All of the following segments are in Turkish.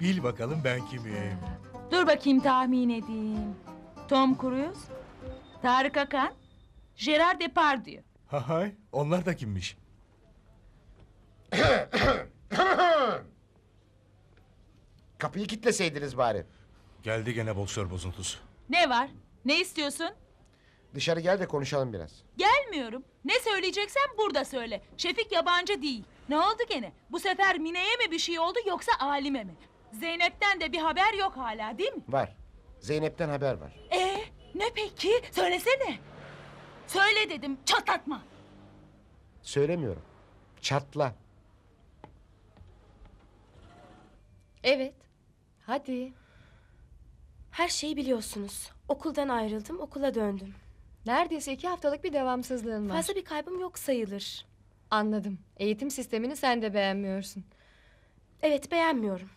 Bil bakalım ben kimim? Dur bakayım tahmin edeyim. Tom Cruise, Tarık Akan, Gerard Depardieu. Ha hay, onlar da kimmiş? Kapıyı kitleseydiniz bari. Geldi gene boksör bozuntusu. Ne var? Ne istiyorsun? Dışarı gel de konuşalım biraz. Gelmiyorum. Ne söyleyeceksen burada söyle. Şefik yabancı değil. Ne oldu gene? Bu sefer Mine'ye mi bir şey oldu yoksa Alim'e mi? Zeynep'ten de bir haber yok hala değil mi? Var. Zeynep'ten haber var. Ee, ne peki? Söylesene. Söyle dedim, çatlatma. Söylemiyorum. Çatla. Evet. Hadi. Her şeyi biliyorsunuz. Okuldan ayrıldım, okula döndüm. Neredeyse iki haftalık bir devamsızlığın var. Fazla bir kaybım yok sayılır. Anladım. Eğitim sistemini sen de beğenmiyorsun. Evet, beğenmiyorum.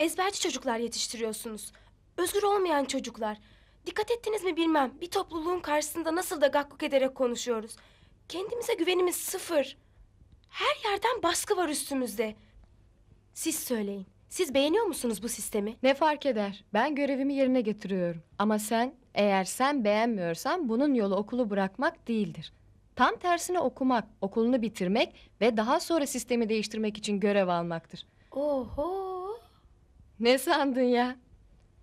Ezberci çocuklar yetiştiriyorsunuz. Özgür olmayan çocuklar. Dikkat ettiniz mi bilmem. Bir topluluğun karşısında nasıl da gakkuk ederek konuşuyoruz. Kendimize güvenimiz sıfır. Her yerden baskı var üstümüzde. Siz söyleyin. Siz beğeniyor musunuz bu sistemi? Ne fark eder? Ben görevimi yerine getiriyorum. Ama sen, eğer sen beğenmiyorsan bunun yolu okulu bırakmak değildir. Tam tersine okumak, okulunu bitirmek ve daha sonra sistemi değiştirmek için görev almaktır. Oho. Ne sandın ya?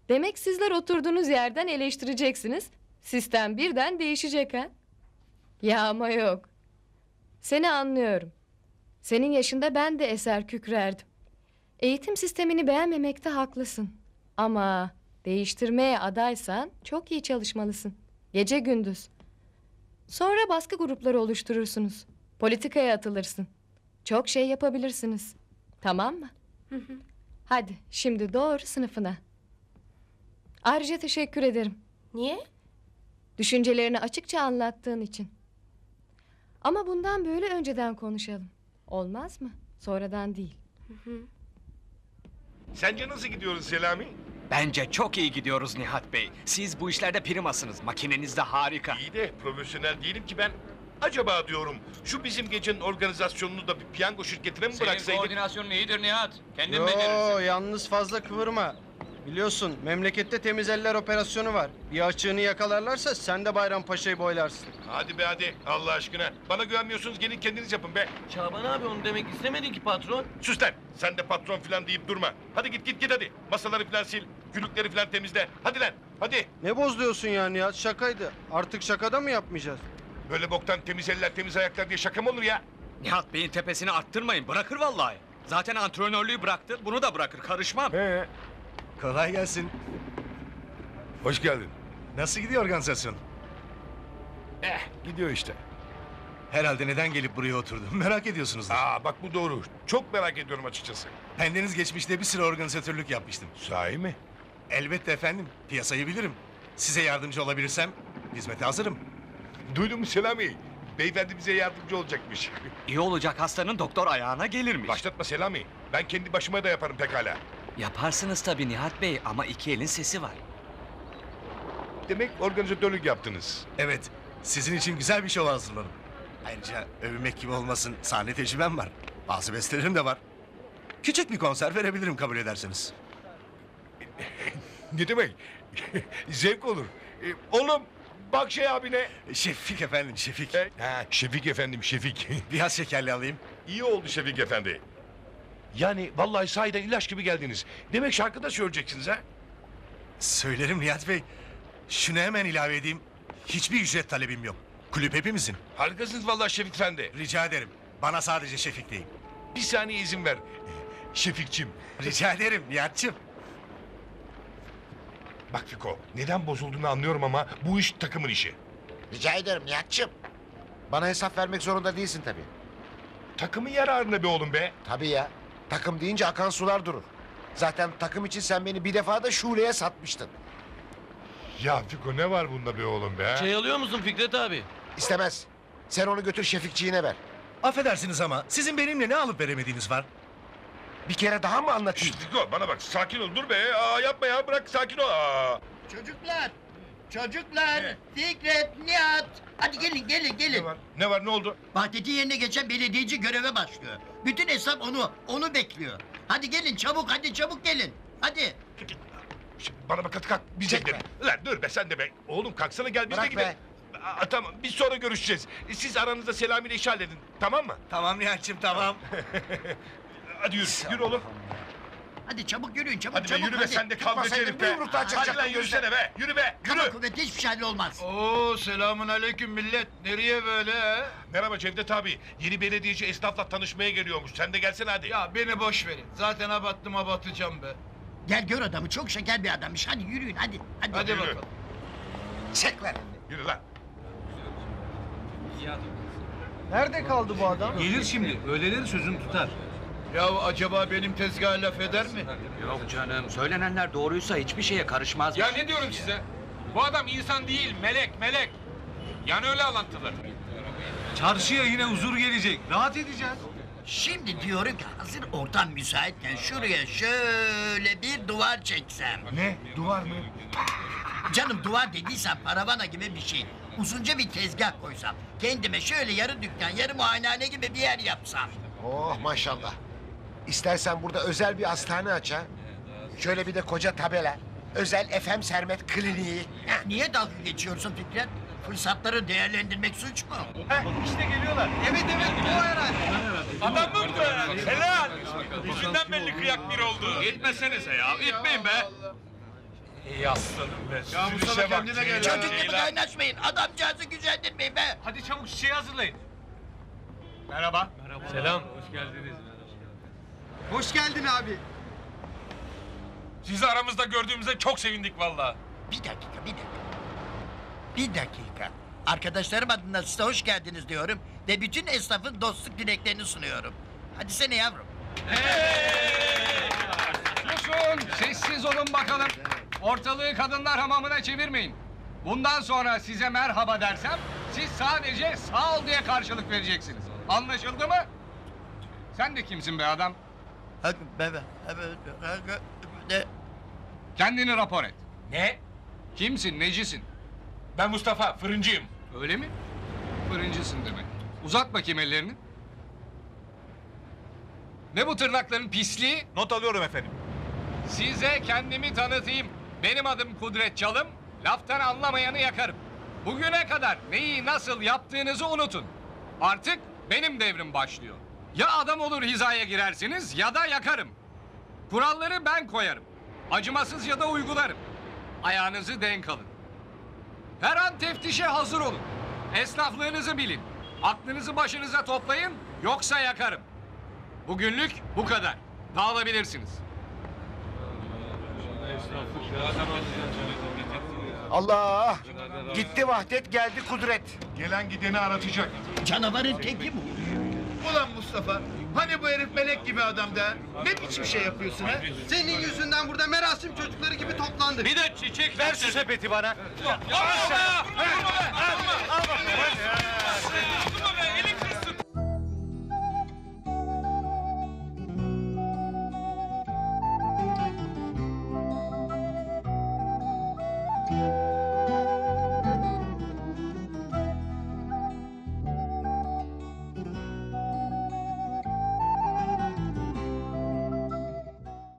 Demek sizler oturduğunuz yerden eleştireceksiniz. Sistem birden değişecek ha? Ya ama yok. Seni anlıyorum. Senin yaşında ben de eser kükrerdim. Eğitim sistemini beğenmemekte haklısın. Ama değiştirmeye adaysan çok iyi çalışmalısın. Gece gündüz. Sonra baskı grupları oluşturursunuz. Politikaya atılırsın. Çok şey yapabilirsiniz. Tamam mı? Hadi şimdi doğru sınıfına. Ayrıca teşekkür ederim. Niye? Düşüncelerini açıkça anlattığın için. Ama bundan böyle önceden konuşalım. Olmaz mı? Sonradan değil. Sence nasıl gidiyoruz Selami? Bence çok iyi gidiyoruz Nihat Bey. Siz bu işlerde primasınız. Makineniz de harika. İyi de profesyonel değilim ki ben. Acaba diyorum şu bizim gecenin organizasyonunu da bir piyango şirketine mi Senin bıraksaydık? koordinasyonun iyidir Nihat. Kendin Yo, becerirsin. yalnız fazla kıvırma. Biliyorsun memlekette temiz eller operasyonu var. Bir açığını yakalarlarsa sen de Bayrampaşa'yı boylarsın. Hadi be hadi Allah aşkına. Bana güvenmiyorsunuz gelin kendiniz yapın be. Şaban abi onu demek istemedi ki patron. Sus lan sen de patron falan deyip durma. Hadi git git git hadi. Masaları falan sil. Gülükleri falan temizle. Hadi lan hadi. Ne bozuyorsun ya Nihat şakaydı. Artık şakada mı yapmayacağız? Böyle boktan temiz eller temiz ayaklar diye şaka mı olur ya? Nihat Bey'in tepesini arttırmayın. Bırakır vallahi. Zaten antrenörlüğü bıraktı. Bunu da bırakır. Karışmam. He. Kolay gelsin. Hoş geldin. Nasıl gidiyor organizasyon? Eh gidiyor işte. Herhalde neden gelip buraya oturdum merak ediyorsunuzdur. Aa bak bu doğru. Çok merak ediyorum açıkçası. Bendeniz geçmişte bir süre organizatörlük yapmıştım. Sahi mi? Elbette efendim. Piyasayı bilirim. Size yardımcı olabilirsem hizmete hazırım. Duydun mu Selami? Beyefendi bize yardımcı olacakmış. İyi olacak hastanın doktor ayağına gelirmiş. Başlatma Selami. Ben kendi başıma da yaparım pekala. Yaparsınız tabii Nihat Bey ama iki elin sesi var. Demek organizatörlük yaptınız. Evet, sizin için güzel bir şov hazırladım. Ayrıca övünmek gibi olmasın sahne tecrübem var. Bazı bestelerim de var. Küçük bir konser verebilirim kabul ederseniz. Ne demek? Zevk olur. Ee, oğlum bak şey abine. Şefik efendim, Şefik. E, ha, Şefik efendim Şefik. Biraz şekerli alayım. İyi oldu Şefik efendi. Yani vallahi sahiden ilaç gibi geldiniz. Demek şarkı da söyleyeceksiniz ha? Söylerim Nihat Bey. Şunu hemen ilave edeyim. Hiçbir ücret talebim yok. Kulüp hepimizin. Harikasınız vallahi Şefik efendi. Rica ederim. Bana sadece Şefik deyin. Bir saniye izin ver. Şefikçim. Rica ederim Nihat'cığım. Bak Fiko neden bozulduğunu anlıyorum ama bu iş takımın işi. Rica ederim Nihat'cığım. Bana hesap vermek zorunda değilsin tabii. Takımın yararına be oğlum be. Tabii ya. Takım deyince akan sular durur. Zaten takım için sen beni bir defa da Şule'ye satmıştın. Ya Fiko ne var bunda be oğlum be? Çay alıyor musun Fikret abi? İstemez. Sen onu götür Şefikçiğine ver. Affedersiniz ama sizin benimle ne alıp veremediğiniz var? Bir kere daha mı anlatayım? Şşt, Fiko bana bak sakin ol dur be. Aa, yapma ya bırak sakin ol. Aa. Çocuklar, çocuklar, Ne? Fikret, Nihat. Hadi gelin, gelin, Ne gelin. var? Ne var ne oldu? Vahdet'in yerine geçen belediyeci göreve başlıyor. Bütün hesap onu, onu bekliyor. Hadi gelin çabuk, hadi çabuk gelin. Hadi. Şimdi bana bak hadi kalk. Biz de Çekme. gidelim. Lan dur be sen de be. Oğlum kalksana gel biz de Bırak gidelim. be. Aa, tamam biz sonra görüşeceğiz. Siz aranızda Selami ile halledin. Tamam mı? Tamam Nihat'cığım tamam. Hadi yürü. Yürü oğlum. Hadi çabuk yürüyün çabuk Hadi be çabuk yürü be sen de kavgacı herif be. yumruktan Hadi lan yürüsene be. Yürü be. Kaba Yürü. kuvvet hiçbir şey olmaz. Oo selamun aleyküm millet. Nereye böyle? Merhaba Cevdet abi. Yeni belediyeci esnafla tanışmaya geliyormuş. Sen de gelsene hadi. Ya beni boş verin. Zaten abattım abatacağım be. Gel gör adamı çok şeker bir adammış. Hadi yürüyün hadi. Hadi, Hadi Yürü. bakalım. Çek lan. Yürü lan. Nerede kaldı bu adam? Gelir şimdi. Öyleleri sözünü tutar. Ya acaba benim tezgaha laf eder mi? Yok canım söylenenler doğruysa hiçbir şeye karışmaz. Ya ne diyorum size? Bu adam insan değil, melek, melek. Yani öyle alantılar. Çarşıya yine huzur gelecek. Rahat edeceğiz. Şimdi diyorum ki hazır ortam müsaitken şuraya şöyle bir duvar çeksem. Ne? Duvar mı? Canım duvar dediysen paravana gibi bir şey. Uzunca bir tezgah koysam. Kendime şöyle yarı dükkan, yarı muayenehane gibi bir yer yapsam. Oh maşallah. İstersen burada özel bir hastane aç ha. Şöyle bir de koca tabela. Özel FM Sermet Kliniği. Heh. Niye dalga geçiyorsun Fikret? Fırsatları değerlendirmek suç mu? Adam mı bu herhalde? Helal. Yüzünden belli kıyak bir oldu. Gitmesenize ya. Gitmeyin be. İyi aslanım be. Ya Mustafa kendine gel. Çocuk gibi kaynaşmayın. Adamcağızı gücendirmeyin be. Hadi çabuk şişeyi hazırlayın. Merhaba. Merhaba. Selam. Hoş geldiniz. Hoş geldin abi. Sizi aramızda gördüğümüze çok sevindik vallahi. Bir dakika, bir dakika. Bir dakika. Arkadaşlarım adına size hoş geldiniz diyorum ve bütün esnafın dostluk dileklerini sunuyorum. Hadi sene yavrum. Susun, sessiz olun bakalım. Ortalığı kadınlar hamamına çevirmeyin. Bundan sonra size merhaba dersem, siz sadece sağ ol diye karşılık vereceksiniz. Anlaşıldı mı? Sen de kimsin be adam? Hadi be be. De. Kendini rapor et. Ne? Kimsin, necisin? Ben Mustafa, fırıncıyım. Öyle mi? Fırıncısın demek. Uzat bakayım ellerini. Ne bu tırnakların pisliği? Not alıyorum efendim. Size kendimi tanıtayım. Benim adım Kudret Çalım. Laftan anlamayanı yakarım. Bugüne kadar neyi nasıl yaptığınızı unutun. Artık benim devrim başlıyor. Ya adam olur hizaya girersiniz ya da yakarım. Kuralları ben koyarım. Acımasızca da uygularım. Ayağınızı denk alın. Her an teftişe hazır olun. Esnaflığınızı bilin. Aklınızı başınıza toplayın yoksa yakarım. Bugünlük bu kadar. Dağılabilirsiniz. Allah! Gitti vahdet geldi kudret. Gelen gideni aratacak. Canavarın teki bu. Ulan Mustafa. Hani bu herif melek gibi adam da? Ne biçim şey yapıyorsun ha? Senin yüzünden burada merasim çocukları gibi toplandık. Bir de çiçek ver şu sepeti bana.